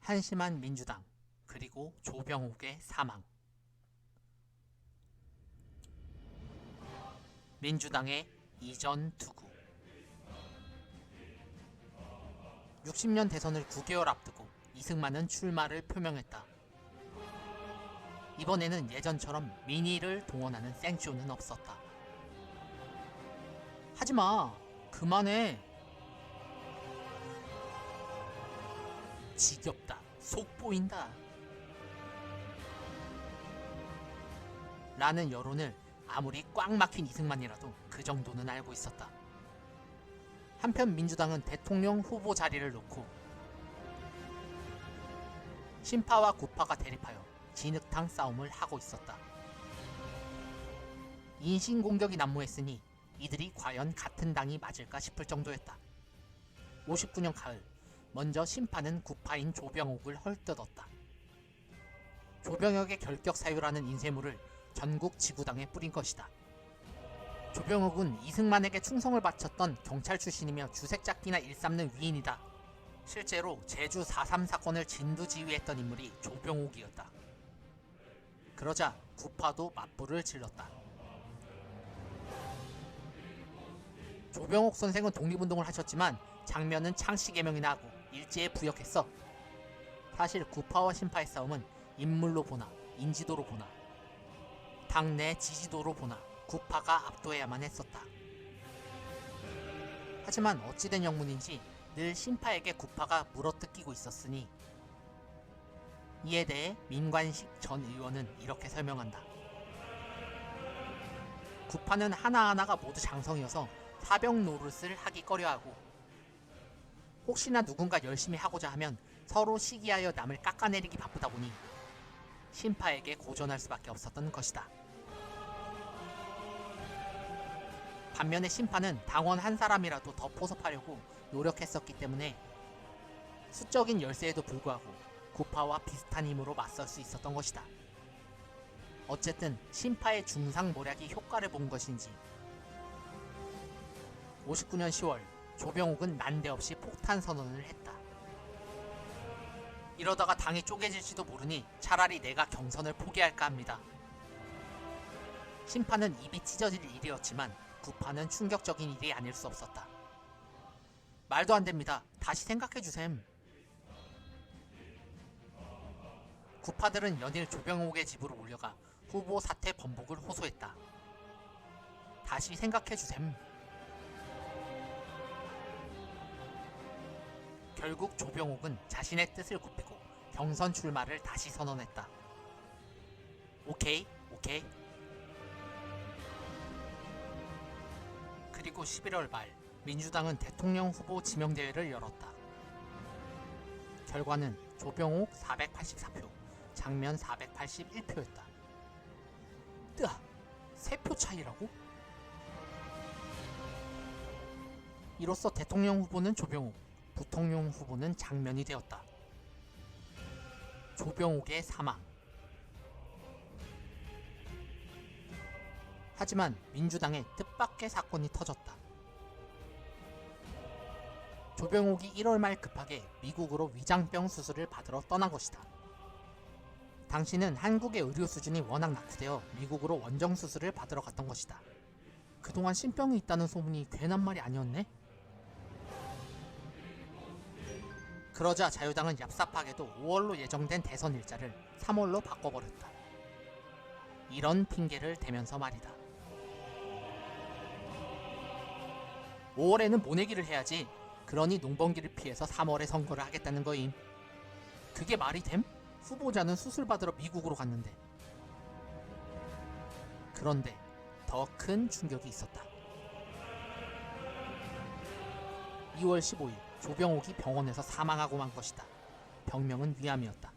한심한 민주당 그리고 조병옥의 사망 민주당의 이전 투구 60년 대선을 9개월 앞두고 이승만은 출마를 표명했다. 이번에는 예전처럼 민의를 동원하는 생쇼는 없었다. 하지마 그만해 지겹다 속 보인다 라는 여론을 아무리 꽉 막힌 이승만이라도 그 정도는 알고 있었다. 한편 민주당은 대통령 후보 자리를 놓고 신파와 구파가 대립하여 진흙탕 싸움을 하고 있었다. 인신 공격이 난무했으니 이들이 과연 같은 당이 맞을까 싶을 정도였다. 59년 가을, 먼저 심판은 구파인 조병옥을 헐뜯었다. 조병옥의 결격 사유라는 인쇄물을 전국 지구당에 뿌린 것이다. 조병옥은 이승만에게 충성을 바쳤던 경찰 출신이며 주색잡기나 일삼는 위인이다. 실제로 제주 4.3 사건을 진두지휘했던 인물이 조병옥이었다. 그러자 구파도 맞불을 질렀다. 조병옥 선생은 독립운동을 하셨지만 장면은 창씨 개명이나 하고 일제에 부역했어. 사실 구파와 신파의 싸움은 인물로 보나 인지도로 보나 당내 지지도로 보나 구파가 압도해야만 했었다. 하지만 어찌된 영문인지 늘 신파에게 구파가 물어뜯기고 있었으니 이에 대해 민관식 전 의원은 이렇게 설명한다. 구파는 하나하나가 모두 장성이어서 사병 노릇을 하기 꺼려하고 혹시나 누군가 열심히 하고자 하면 서로 시기하여 남을 깎아내리기 바쁘다 보니 신파에게 고전할 수밖에 없었던 것이다. 반면에 심판은 당원 한 사람이라도 더 포섭하려고 노력했었기 때문에 수적인 열세에도 불구하고 구파와 비슷한 힘으로 맞설 수 있었던 것이다. 어쨌든 심파의 중상 모략이 효과를 본 것인지 59년 10월 조병옥은 난데없이 폭탄 선언을 했다. 이러다가 당이 쪼개질지도 모르니 차라리 내가 경선을 포기할까 합니다. 심판은 입이 찢어질 일이었지만 구파는 충격적인 일이 아닐 수 없었다. 말도 안 됩니다. 다시 생각해 주셈. 구파들은 연일 조병옥의 집으로 몰려가 후보 사퇴 번복을 호소했다. 다시 생각해 주셈. 결국 조병옥은 자신의 뜻을 굽히고 경선 출마를 다시 선언했다. 오케이, 오케이. 그리고 11월 말 민주당은 대통령 후보 지명대회를 열었다. 결과는 조병옥 484표, 장면 481표였다. 뜨아! 3표 차이라고? 이로써 대통령 후보는 조병옥, 부통령 후보는 장면이 되었다. 조병옥의 사망. 하지만 민주당의 뜻밖의 사건이 터졌다. 조병옥이 1월 말 급하게 미국으로 위장병 수술을 받으러 떠난 것이다. 당신은 한국의 의료 수준이 워낙 낙후되어 미국으로 원정 수술을 받으러 갔던 것이다. 그동안 신병이 있다는 소문이 괜한 말이 아니었네? 그러자 자유당은 얍삽하게도 5월로 예정된 대선 일자를 3월로 바꿔버렸다. 이런 핑계를 대면서 말이다. 5월에는 모내기를 해야지. 그러니 농번기를 피해서 3월에 선거를 하겠다는 거임. 그게 말이 됨? 후보자는 수술 받으러 미국으로 갔는데. 그런데 더 큰 충격이 있었다. 2월 15일 조병옥이 병원에서 사망하고 만 것이다. 병명은 위암이었다.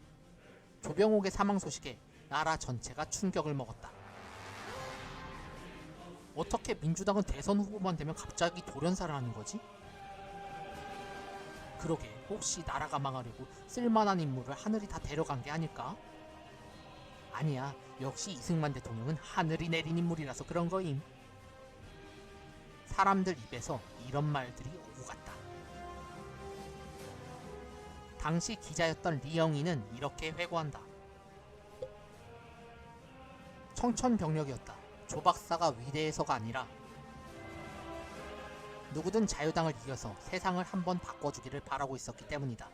조병옥의 사망 소식에 나라 전체가 충격을 먹었다. 어떻게 민주당은 대선 후보만 되면 갑자기 돌연사를 하는 거지? 그러게 혹시 나라가 망하려고 쓸만한 인물을 하늘이 다 데려간 게 아닐까? 아니야 역시 이승만 대통령은 하늘이 내린 인물이라서 그런 거임. 사람들 입에서 이런 말들이 오고 갔다. 당시 기자였던 리영이는 이렇게 회고한다. 청천벽력이었다. 조 박사가 위대해서가 아니라 누구든 자유당을 이겨서 세상을 한번 바꿔주기를 바라고 있었기 때문이다.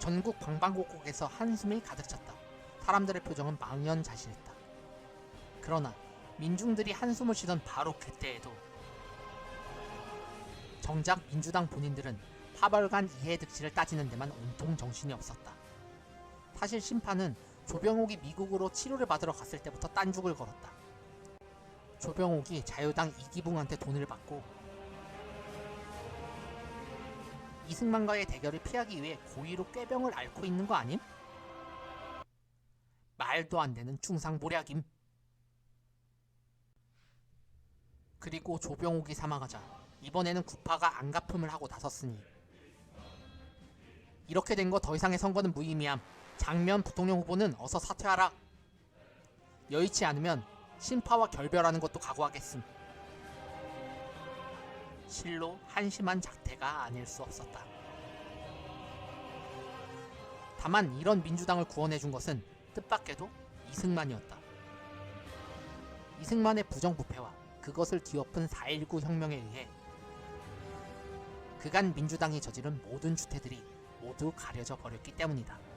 전국 방방곡곡에서 한숨이 가득 찼다. 사람들의 표정은 망연자실했다. 그러나 민중들이 한숨을 쉬던 바로 그때에도 정작 민주당 본인들은 파벌간 이해 득실을 따지는 데만 온통 정신이 없었다. 사실 심판은 조병옥이 미국으로 치료를 받으러 갔을 때부터 딴죽을 걸었다. 조병옥이 자유당 이기붕한테 돈을 받고 이승만과의 대결을 피하기 위해 고의로 꾀병을 앓고 있는 거 아님? 말도 안 되는 충상보략임. 그리고 조병옥이 사망하자 이번에는 구파가 안갚음을 하고 나섰으니 이렇게 된 거 더 이상의 선거는 무의미함. 장면 부통령 후보는 어서 사퇴하라. 여의치 않으면 심파와 결별하는 것도 각오하겠음. 실로 한심한 작태가 아닐 수 없었다. 다만 이런 민주당을 구원해준 것은 뜻밖에도 이승만이었다. 이승만의 부정부패와 그것을 뒤엎은 4.19 혁명에 의해 그간 민주당이 저지른 모든 주태들이 모두 가려져 버렸기 때문이다.